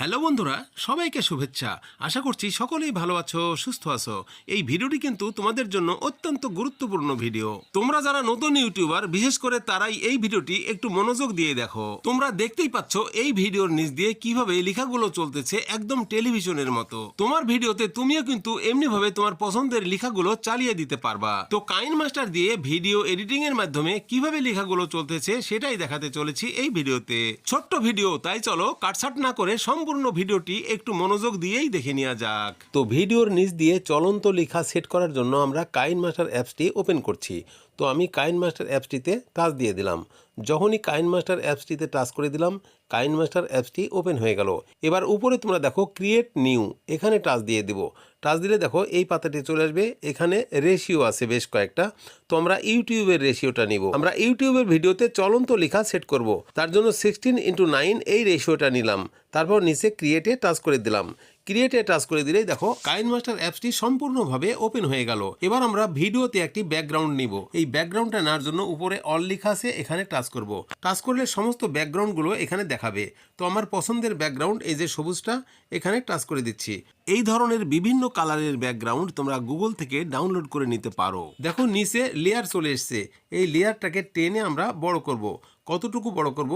Hello বন্ধুরা, সবাইকে শুভেচ্ছা। আশা করছি সকলেই ভালো আছো, সুস্থ আছো। এই ভিডিওটি কিন্তু তোমাদের জন্য অত্যন্ত গুরুত্বপূর্ণ ভিডিও। তোমরা যারা নতুন ইউটিউবার, বিশেষ করে তারাই এই ভিডিওটি একটু মনোযোগ দিয়ে দেখো। তোমরা দেখতেই পাচ্ছ এই ভিডিওর নিচ দিয়ে কীভাবে লেখাগুলো চলতেছে একদম টেলিভিশনের মতো। তোমার ভিডিওতে তুমিও কিন্তু এমনি ভাবে তোমার পছন্দের লেখাগুলো চালিয়ে দিতে পারবা। তো কাইন মাস্টার দিয়ে ভিডিও এডিটিং এর মাধ্যমে কীভাবে লেখাগুলো চলতেছে সেটাই দেখাতে চলেছি এই ভিডিওতে। ছোট্ট ভিডিও, তাই চলো কাটছাট না করে সম্পূর্ণ ভিডিওটি একটু মনোযোগ দিয়েই দেখে নেওয়া যাক। তো ভিডিওর নিচ দিয়ে চলন্ত লেখা সেট করার জন্য আমরা কাইন মাস্টার অ্যাপসটি ওপেন করছি। তো আমি কাইন মাস্টার অ্যাপসটিতে টাচ দিয়ে দিলাম। যখনই কাইন মাস্টার অ্যাপসটিতে টাচ করে দিলাম, কাইন মাস্টার অ্যাপসটি ওপেন হয়ে গেল। এবার উপরে তোমরা দেখো, ক্রিয়েট নিউ, এখানে টাচ দিয়ে দিব। টাচ দিলে দেখো, এই পাতাটি চলে আসবে, এখানে রেশিও আছে বেশ কয়েকটা। তো আমরা ইউটিউবের রেশিওটা নিব। আমরা ইউটিউবের ভিডিওতে চলন্ত লেখা সেট করব। তার জন্য সিক্সটিন ইন্টু নাইন এই রেশিওটা নিলাম। তারপর নিচে ক্রিয়েটে টাচ করে দিলাম। ক্রিয়েটে টাচ করে দিলেই দেখো কাইন মাস্টার অ্যাপসটি সম্পূর্ণভাবে ওপেন হয়ে গেল। এবার আমরা ভিডিওতে একটি ব্যাকগ্রাউন্ড নিব। এই ব্যাকগ্রাউন্ডটা নেওয়ার জন্য উপরে অল লেখা আছে, এখানে টাচ করব। টাচ করলে সমস্ত ব্যাকগ্রাউন্ডগুলো এখানে দেখাবে। তো আমার পছন্দের ব্যাকগ্রাউন্ড এই যে সবুজটা, এখানে টাচ করে দিচ্ছি। এই ধরনের বিভিন্ন কালারের ব্যাকগ্রাউন্ড তোমরা গুগল থেকে ডাউনলোড করে নিতে পারো। দেখো, নিচে লেয়ার চলে এসছে। এই লেয়ারটাকে টেনে আমরা বড় করব। কতটুকু বড় করব?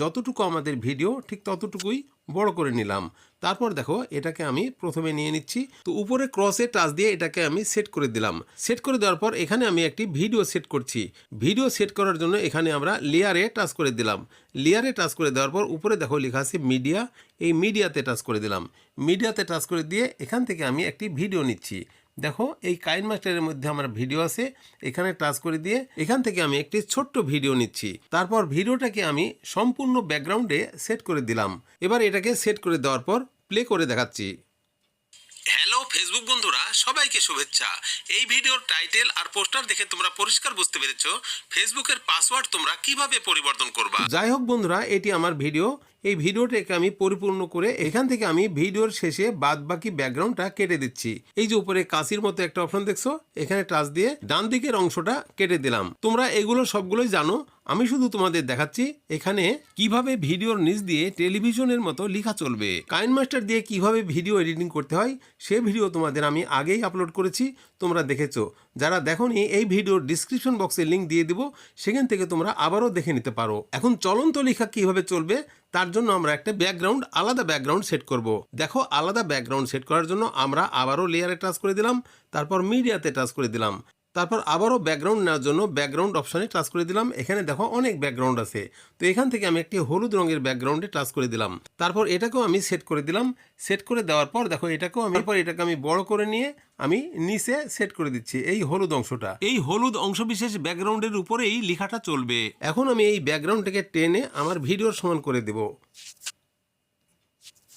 যতটুকু আমাদের ভিডিও ঠিক ততটুকুই বড় করে নিলাম। তারপর দেখো, এটাকে আমি প্রথমে নিয়ে নিচ্ছি। তো উপরে ক্রসে টাচ দিয়ে এটাকে আমি সেট করে দিলাম। সেট করে দেওয়ার পর এখানে আমি একটি ভিডিও সেট করছি। ভিডিও সেট করার জন্য এখানে আমরা লেয়ারে টাচ করে দিলাম। লেয়ারে টাচ করে দেওয়ার পর উপরে দেখো লেখা আছে মিডিয়া এই মিডিয়াতে টাচ করে দিলাম। মিডিয়াতে টাচ করে দিয়ে এখান থেকে আমি একটি ভিডিও নিচ্ছি। দেখো, এই কাইন মাস্টারের মধ্যে আমার ভিডিও আছে। এখানে টাচ করে দিয়ে এখান থেকে আমি একটি ছোট্ট ভিডিও নিচ্ছি। তারপর ভিডিওটাকে আমি সম্পূর্ণ ব্যাকগ্রাউন্ডে সেট করে দিলাম। এবার এটাকে সেট করে দেওয়ার পর প্লে করে দেখাচ্ছি। হ্যালো ফেসবুক বন্ধুরা সবাইকে শুভেচ্ছা। এই ভিডিওর টাইটেল আর পোস্টার দেখে তোমরা পরিষ্কার বুঝতে পেরেছ। ফেসবুকের পাসওয়ার্ড তোমরা কীভাবে পরিবর্তন করবা? যাই হোক বন্ধুরা এটি আমার ভিডিও এই ভিডিওটাকে আমি পরিপূর্ণ করে এখান থেকে আমি ভিডিওর শেষে বাদ বাকি ব্যাকগ্রাউন্ডটা কেটে দিচ্ছি। এই যে উপরে কাশির মতো একটা অপশন দেখছ, এখানে টাচ দিয়ে ডান দিকের অংশটা কেটে দিলাম। তোমরা এগুলো সবগুলোই জানো, আমি শুধু তোমাদের দেখাচ্ছি এখানে কীভাবে ভিডিওর নিচ দিয়ে টেলিভিশনের মতো লেখা চলবে। কাইন মাস্টার দিয়ে কীভাবে ভিডিও এডিটিং করতে হয়, সে ভিডিও তোমাদের আমি আগেই আপলোড করেছি, তোমরা দেখেছ। যারা দেখোনি, এই ভিডিওর ডিসক্রিপশন বক্সে লিঙ্ক দিয়ে দিব, সেখান থেকে তোমরা আবারও দেখে নিতে পারো। এখন চলন্ত লেখা কীভাবে চলবে, তার জন্য আমরা একটা ব্যাকগ্রাউন্ড আলাদা ব্যাকগ্রাউন্ড সেট করব। দেখো, আলাদা ব্যাকগ্রাউন্ড সেট করার জন্য আমরা আবারও লেয়ারে টাচ করে দিলাম, তারপর মিডিয়াতে টাচ করে দিলাম। তারপর আবারও ব্যাকগ্রাউন্ড নেওয়ার জন্য ব্যাকগ্রাউন্ড অপশানে টাচ করে দিলাম। এখানে দেখো অনেক ব্যাকগ্রাউন্ড আছে। তো এখান থেকে আমি একটি হলুদ রঙের ব্যাকগ্রাউন্ডে টাচ করে দিলাম। তারপর এটাকেও আমি সেট করে দিলাম। সেট করে দেওয়ার পর দেখো এটাকেও আমি এরপর এটাকে আমি বড় করে নিয়ে আমি নিচে সেট করে দিচ্ছি এই হলুদ অংশটা। এই হলুদ অংশ বিশেষ ব্যাকগ্রাউন্ডের উপরেই লেখাটা চলবে। এখন আমি এই ব্যাকগ্রাউন্ডটাকে টেনে আমার ভিডিওর সমান করে দেব।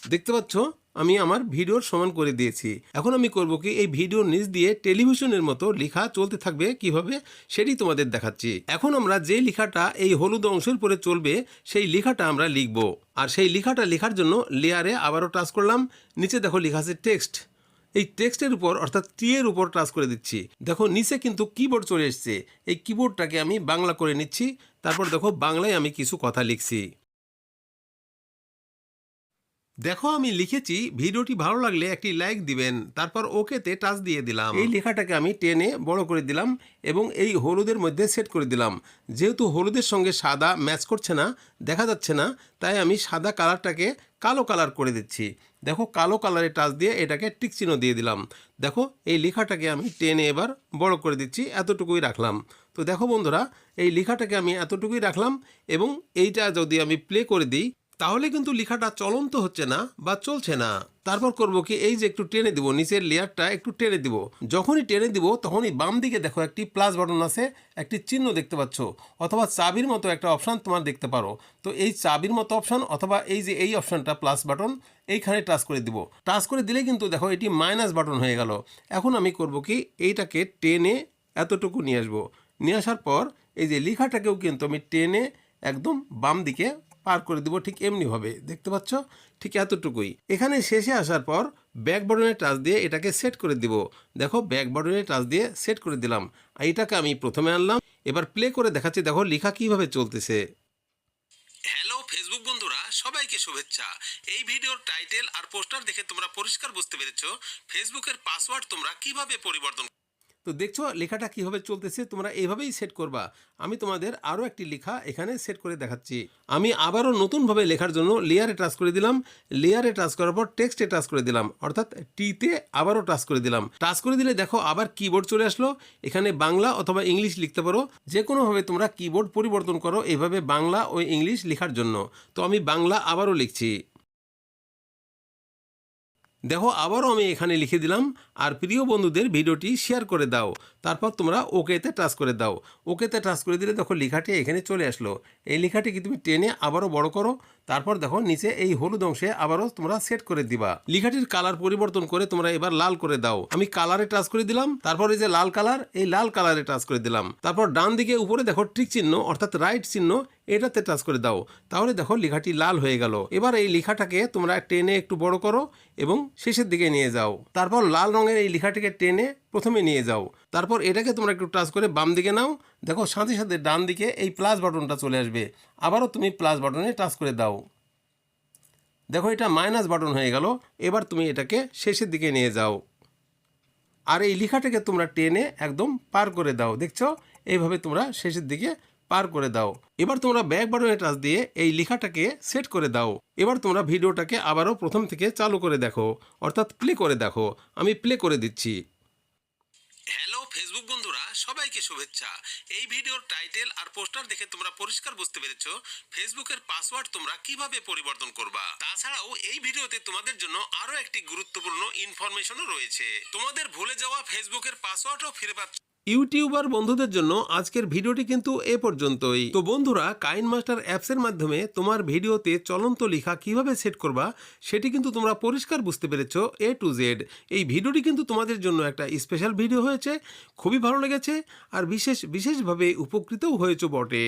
দেখতে পাচ্ছ? আমি আমার ভিডিওর সমান করে দিয়েছি। এখন আমি করব কি, এই ভিডিওর নিচ দিয়ে টেলিভিশনের মতো লেখা চলতে থাকবে কীভাবে সেটি তোমাদের দেখাচ্ছি। এখন আমরা যে লেখাটা এই হলুদ অংশের পরে চলবে, সেই লেখাটা আমরা লিখব। আর সেই লেখাটা লেখার জন্য লেয়ারে আবারও টাচ করলাম। নিচে দেখো লেখা আছে টেক্সট এই টেক্সটের উপর, অর্থাৎ টি এর উপর টাচ করে দিচ্ছি। দেখো নিচে কিন্তু কিবোর্ড চলে এসছে। এই কিবোর্ডটাকে আমি বাংলা করে নিচ্ছি। তারপর দেখো বাংলায় আমি কিছু কথা লিখছি। দেখো, আমি লিখেছি, ভিডিওটি ভালো লাগলে একটি লাইক দিবেন। তারপর ওকেতে টাচ দিয়ে দিলাম। এই লেখাটাকে আমি টেনে বড় করে দিলাম এবং এই হলুদের মধ্যে সেট করে দিলাম। যেহেতু হলুদের সঙ্গে সাদা ম্যাচ করছে না, দেখা যাচ্ছে না, তাই আমি সাদা কালারটাকে কালো কালার করে দিচ্ছি। দেখো, কালো কালারে টাচ দিয়ে এটাকে টিক চিহ্ন দিয়ে দিলাম। দেখো, এই লেখাটাকে আমি টেনে এবার বড় করে দিচ্ছি, এতটুকুই রাখলাম। তো দেখো বন্ধুরা, এই লেখাটাকে আমি এতটুকুই রাখলাম এবং এইটা যদি আমি প্লে করে দিই তাহলে কিন্তু লেখাটা চলন্ত হচ্ছে না বা চলছে না। তারপর করব কি, এই যে একটু টেনে দিব, নিচের লেয়ারটা একটু টেনে দিব। যখনই টেনে দিব, তখনই বাম দিকে দেখো একটি প্লাস বাটন আছে, একটি চিহ্ন দেখতে পাচ্ছ, অথবা চাবির মতো একটা অপশান তোমার দেখতে পারো। তো এই চাবির মতো অপশান অথবা এই যে এই অপশানটা প্লাস বাটন এইখানে টাচ করে দিব। টাচ করে দিলে কিন্তু দেখো এটি মাইনাস বাটন হয়ে গেল। এখন আমি করব কি, এইটাকে টেনে এতটুকু নিয়ে আসব। নিয়ে আসার পর এই যে লেখাটাকেও কিন্তু আমি টেনে একদম বাম দিকে পার করে দিব ঠিক এমনিভাবে। দেখতে পাচ্ছ? ঠিক এতটুকুই। এখানে শেষে আসার পর ব্যাক বটনে টাচ দিয়ে এটাকে সেট করে দিব। দেখো ব্যাক বটনে টাচ দিয়ে সেট করে দিলাম। আর এটাকে আমি প্রথমে আনলাম। এবার প্লে করে দেখাচ্ছি, দেখো, লেখা কীভাবে চলতেছে। হ্যালো ফেসবুক বন্ধুরা, সবাইকে শুভেচ্ছা। এই ভিডিওর টাইটেল আর পোস্টার দেখে তোমরা পরিষ্কার বুঝতে পেরেছ। ফেসবুকের পাসওয়ার্ড তোমরা কীভাবে পরিবর্তন তো দেখছ লেখাটা কীভাবে চলতেছে? তোমরা এইভাবেই সেট করবা। আমি তোমাদের আরও একটি লেখা এখানে সেট করে দেখাচ্ছি। আমি আবারও নতুনভাবে লেখার জন্য লেয়ারে টাচ করে দিলাম। লেয়ারে টাচ করার পর টেক্সটে টাচ করে দিলাম। অর্থাৎ টিতে আবারও টাচ করে দিলাম। টাচ করে দিলে দেখো আবার কিবোর্ড চলে আসলো। এখানে বাংলা অথবা ইংলিশ লিখতে পারো। যে কোনোভাবে তোমরা কিবোর্ড পরিবর্তন করো এইভাবে বাংলা ও ইংলিশ লেখার জন্য। তো আমি বাংলা আবারও লিখছি। দেখো আবারও আমি এখানে লিখে দিলাম আর প্রিয় বন্ধুদের ভিডিওটি শেয়ার করে দাও। তারপর তোমরা ওকেতে টাচ করে দাও। ওকেতে টাচ করে দিলে দেখো লেখাটি এখানে চলে আসলো। এই লেখাটিকে তুমি টেনে আবারও বড় করো? তারপর দেখো নিচে এই হলুদ অংশে আবারও তোমরা সেট করে দিবা। লেখাটির কালার পরিবর্তন করে তোমরা এবার লাল করে দাও। আমি কালারে টাচ করে দিলাম। তারপর এই যে লাল কালার, এই লাল কালারে টাচ করে দিলাম। তারপর ডান দিকে উপরে দেখো ট্রিক চিহ্ন, অর্থাৎ রাইট চিহ্ন, এটাতে টাচ করে দাও। তাহলে দেখো লেখাটি লাল হয়ে গেল। এবার এই লেখাটাকে তোমরা টেনে একটু বড় করো এবং শেষের দিকে নিয়ে যাও। তারপর লাল রঙের এই লেখাটিকে টেনে প্রথমে নিয়ে যাও। তারপর এটাকে তোমরা একটু টাচ করে বাম দিকে নাও। দেখো, সাথে সাথে ডান দিকে এই প্লাস বাটনটা চলে আসবে। আবারও তুমি প্লাস বাটনে টাচ করে দাও। দেখো, এটা মাইনাস বাটন হয়ে গেল। এবার তুমি এটাকে শেষের দিকে নিয়ে যাও। আর এই লেখাটাকে তোমরা টেনে একদম পার করে দাও। দেখছ? এইভাবে তোমরা শেষের দিকে পার করে দাও। এবার তোমরা ব্যাক বাটনে টাচ দিয়ে এই লেখাটাকে সেট করে দাও। এবার তোমরা ভিডিওটাকে আবারও প্রথম থেকে চালু করে দেখো। অর্থাৎ প্লে করে দেখো। আমি প্লে করে দিচ্ছি। ফেসবুক বন্ধুরা, সবাইকে শুভেচ্ছা। এই ভিডিওর টাইটেল আর পোস্টার দেখে তোমরা পরিষ্কার বুঝতে পেরেছ ফেসবুকের পাসওয়ার্ড তোমরা কীভাবে পরিবর্তন করবা। তাছাড়াও এই ভিডিওতে তোমাদের জন্য আরও একটি গুরুত্বপূর্ণ ইনফরমেশনও রয়েছে। তোমাদের ভুলে যাওয়া ফেসবুকের পাসওয়ার্ডও ফিরে পাচ্ছ। ইউটিউবার বন্ধুদের জন্য আজকের ভিডিওটি কিন্তু এ পর্যন্তই। তো বন্ধুরা, কাইন মাস্টার অ্যাপসের মাধ্যমে তোমার ভিডিওতে চলন্ত লেখা কীভাবে সেট করবা, সেটি কিন্তু তোমরা পরিষ্কার বুঝতে পেরেছ এ টু জেড। এই ভিডিওটি কিন্তু তোমাদের জন্য একটা স্পেশাল ভিডিও হয়েছে, খুবই ভালো লেগেছে, আর বিশেষ, বিশেষভাবে উপকৃতও হয়েছে বটে।